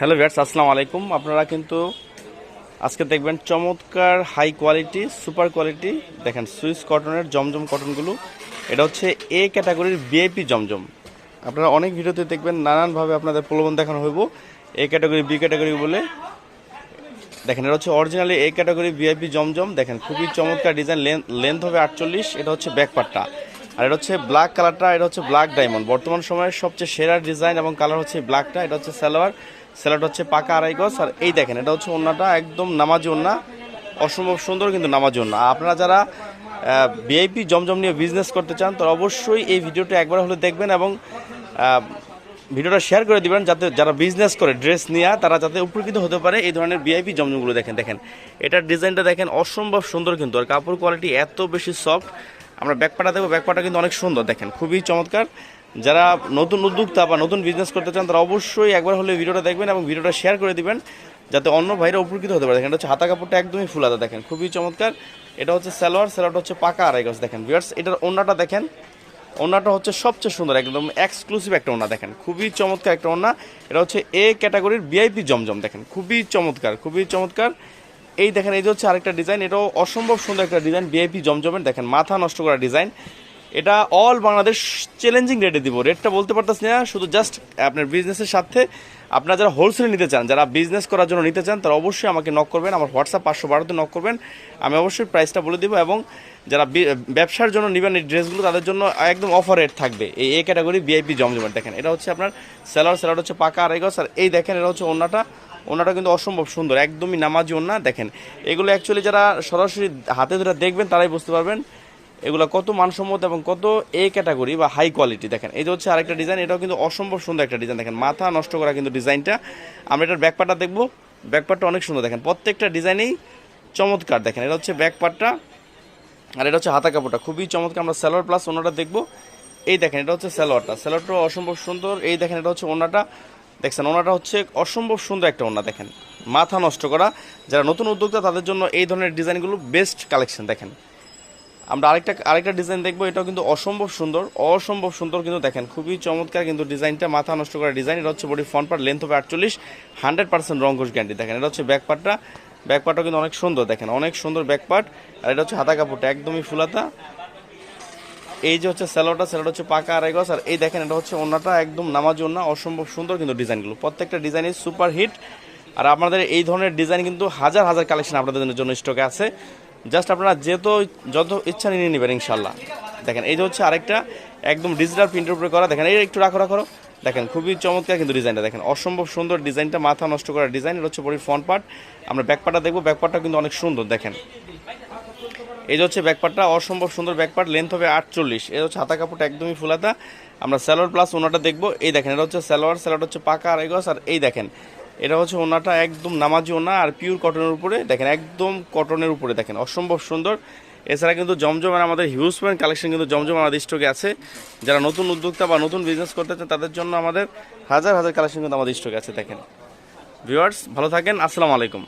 Hello viewers আসসালামু আলাইকুম। আপনারা কিন্তু আজকে দেখবেন চমৎকার হাই কোয়ালিটি সুপার কোয়ালিটি দেখেন সুইস কটনের জমজম কটনগুলো এটা হচ্ছে এ ক্যাটাগরির বিআইপি জমজম। আপনারা অনেক ভিডিওতে দেখবেন নানানভাবে আপনাদের প্রলোভন দেখানো হইব। এ ক্যাটাগরি বি ক্যাটাগরি বলে। দেখেন, এটা হচ্ছে অরিজিনালি এ ক্যাটাগরি ভিআইপি জমজম। দেখেন, খুবই চমৎকার ডিজাইন লেন্থ হবে আটচল্লিশ, এটা হচ্ছে ব্যাকপার্টটা আর এটা হচ্ছে ব্ল্যাক কালারটা এটা হচ্ছে ব্ল্যাক ডায়মন্ড বর্তমান সময়ের সবচেয়ে সেরা ডিজাইন এবং কালার হচ্ছে ব্ল্যাকটা এটা হচ্ছে সালোয়ার সালোয়ারটা হচ্ছে পাকা আড়াই গজ। আর এই দেখেন, এটা হচ্ছে ওন্নাটা একদম নামাজি ওন্না অসম্ভব সুন্দর কিন্তু নামাজি ওন্না আপনারা যারা ভিআইপি জমজম নিয়ে বিজনেস করতে চান তো অবশ্যই এই ভিডিওটা একবার হলে দেখবেন এবং ভিডিওটা শেয়ার করে দিবেন যাতে যারা বিজনেস করে ড্রেস নিয়ে, তারা যাতে উপকৃত হতে পারে এই ধরনের ভিআইপি জমজমগুলো দেখেন দেখেন। এটার ডিজাইনটা দেখেন, অসম্ভব সুন্দর কিন্তু। আর কাপড় কোয়ালিটি এত বেশি সফট আমরা ব্যাকপাটা দেবো ব্যাকপাটা কিন্তু অনেক সুন্দর, দেখেন। খুবই চমৎকার। যারা নতুন উদ্যোক্তা বা নতুন বিজনেস করতে চান, তারা অবশ্যই একবার হলে ভিডিওটা দেখবেন এবং ভিডিওটা শেয়ার করে দিবেন, যাতে অন্য ভাইরা উপকৃত হতে পারে। দেখেন, এটা হচ্ছে হাতা কাপড়টা একদমই ফুলাদা দেখেন, খুবই চমৎকার। এটা হচ্ছে স্যালোয়ার স্যালোয়ারটা হচ্ছে পাকা আড়াই গজ, দেখেন ভিউয়ার্স এটার ওন্নাটা দেখেন। ওনাটা হচ্ছে সবচেয়ে সুন্দর, একদম এক্সক্লুসিভ একটা ওনা দেখেন, খুবই চমৎকার একটা ওনা এটা হচ্ছে এ ক্যাটাগরির ভিআইপি জমজম, দেখেন, খুবই চমৎকার খুবই চমৎকার। এই দেখেন, এই যে হচ্ছে আরেকটা ডিজাইন এটাও অসম্ভব সুন্দর একটা ডিজাইন ভিআইপি জমজমের, দেখেন, মাথা নষ্ট করা ডিজাইন এটা অল বাংলাদেশ চ্যালেঞ্জিং রেটে দিব। রেটটা বলতে পারতেছি না, শুধু জাস্ট আপনার বিজনেসের সাথে। আপনারা যারা হোলসেলে নিতে চান, যারা বিজনেস করার জন্য নিতে চান, তারা অবশ্যই আমাকে নক করবেন, আমার হোয়াটসঅ্যাপ পাঁচশো বারোতে নক করবেন। আমি অবশ্যই প্রাইসটা বলে দেবো এবং যারা ব্যবসার জন্য নেবেন এই ড্রেসগুলো তাদের জন্য একদম অফার রেট থাকবে। এই এ ক্যাটাগরি ভিআইপি জমজমের দেখেন। এটা হচ্ছে আপনার স্যালার স্যালার হচ্ছে পাকা আড়াই গজ আর এই দেখেন, এটা হচ্ছে ওনাটা ওনাটা কিন্তু অসম্ভব সুন্দর, একদমই নামাজি ওনা দেখেন, এগুলো অ্যাকচুয়ালি যারা সরাসরি হাতে ধরে দেখবেন, তারাই বুঝতে পারবেন। এগুলো কত মানসম্মত এবং কত এ ক্যাটাগরি বা হাই কোয়ালিটি দেখেন। এই যে হচ্ছে আরেকটা ডিজাইন এটাও কিন্তু অসম্ভব সুন্দর একটা ডিজাইন দেখেন, মাথা নষ্ট করা কিন্তু ডিজাইনটা আমরা এটার ব্যাকপার্টটা দেখব। ব্যাকপার্টটা অনেক সুন্দর। দেখেন, প্রত্যেকটা ডিজাইনেই চমৎকার। দেখেন, এটা হচ্ছে ব্যাকপার্টটা আর এটা হচ্ছে হাতা কাপড়টা। খুবই চমৎকার। আমরা স্যালোয়ার প্লাস ওনাটা দেখব। এই দেখেন, এটা হচ্ছে স্যালোয়ারটা স্যালোয়ারটা অসম্ভব সুন্দর। এই দেখেন, এটা হচ্ছে ওনাটা। দেখছেন, ওনাটা হচ্ছে অসম্ভব সুন্দর একটা ওনা। দেখেন, মাথা নষ্ট করা। যারা নতুন উদ্যোক্তা, তাদের জন্য এই ধরনের ডিজাইনগুলো বেস্ট কালেকশন দেখেন আমরা আরেকটা আরেকটা ডিজাইন দেখব, এটাও কিন্তু অসম্ভব সুন্দর অসম্ভব সুন্দর কিন্তু দেখেন, খুবই চমৎকার কিন্তু ডিজাইনটা মাথা নষ্ট করা ডিজাইন এটা হচ্ছে বডি ফ্রন্ট পার্ট লেন্থ হবে আটচল্লিশ হান্ড্রেড পার্সেন্ট রঙ্গস গ্যারান্টি দেখেন, এটা হচ্ছে ব্যাক পার্টটা ব্যাক পার্টটা কিন্তু অনেক সুন্দর, দেখেন, অনেক সুন্দর ব্যাক পার্ট আর এটা হচ্ছে হাতা কাপড়টা, একদমই ফুলাতা। এই যে হচ্ছে স্যালোটা স্যালোটা হচ্ছে পাকা আড়াই গজ, আর এই দেখেন, এটা হচ্ছে ওনাটা একদম নামাজ ওনা অসম্ভব সুন্দর কিন্তু ডিজাইনগুলো প্রত্যেকটা ডিজাইনই সুপার হিট আর আপনাদের এই ধরনের ডিজাইন কিন্তু হাজার হাজার কালেকশন আপনাদের জন্য স্টকে আছে। জাস্ট আপনারা যেত যত ইচ্ছা নিয়ে নেবেন ইনশাল্লাহ দেখেন, এই যে হচ্ছে আরেকটা একদম ডিজিটাল প্রিন্টের উপরে করা। দেখেন, এই একটু রাখো রাখো দেখেন, খুবই চমৎকার কিন্তু ডিজাইনটা। দেখেন, অসম্ভব সুন্দর ডিজাইনটা, মাথা নষ্ট করা ডিজাইন। এটা হচ্ছে বডির ফ্রন্ট পার্ট আমরা ব্যাক পার্টটা দেখব। ব্যাক পার্টটা কিন্তু অনেক সুন্দর, দেখেন। এই যে হচ্ছে ব্যাকপার্টটা অসম্ভব সুন্দর ব্যাকপার্ট লেন্থ হবে আটচল্লিশ। এই হচ্ছে হাতা কাপড়টা একদমই ফুলাতা আমরা স্যালোয়ার প্লাস ওনাটা দেখব। এই দেখেন, এটা হচ্ছে স্যালোয়ার স্যালোয়ার হচ্ছে পাকা আড়াই গজ। আর এই দেখেন এটা হচ্ছে ওনাটা একদম নামাজি ওনা আর পিওর কটনের উপরে, দেখেন, একদম কটনের উপরে, দেখেন, অসম্ভব সুন্দর। এছাড়া কিন্তু জমজমের আমাদের হিউজ পয়েন্ট কালেকশন কিন্তু জমজম আমাদের স্টকে আছে। যারা নতুন উদ্যোক্তা বা নতুন বিজনেস করতে চান, তাদের জন্য আমাদের হাজার হাজার কালেকশন কিন্তু আমাদের স্টকে আছে, দেখেন। ভিউয়ার্স ভালো থাকেন, আসসালামু আলাইকুম।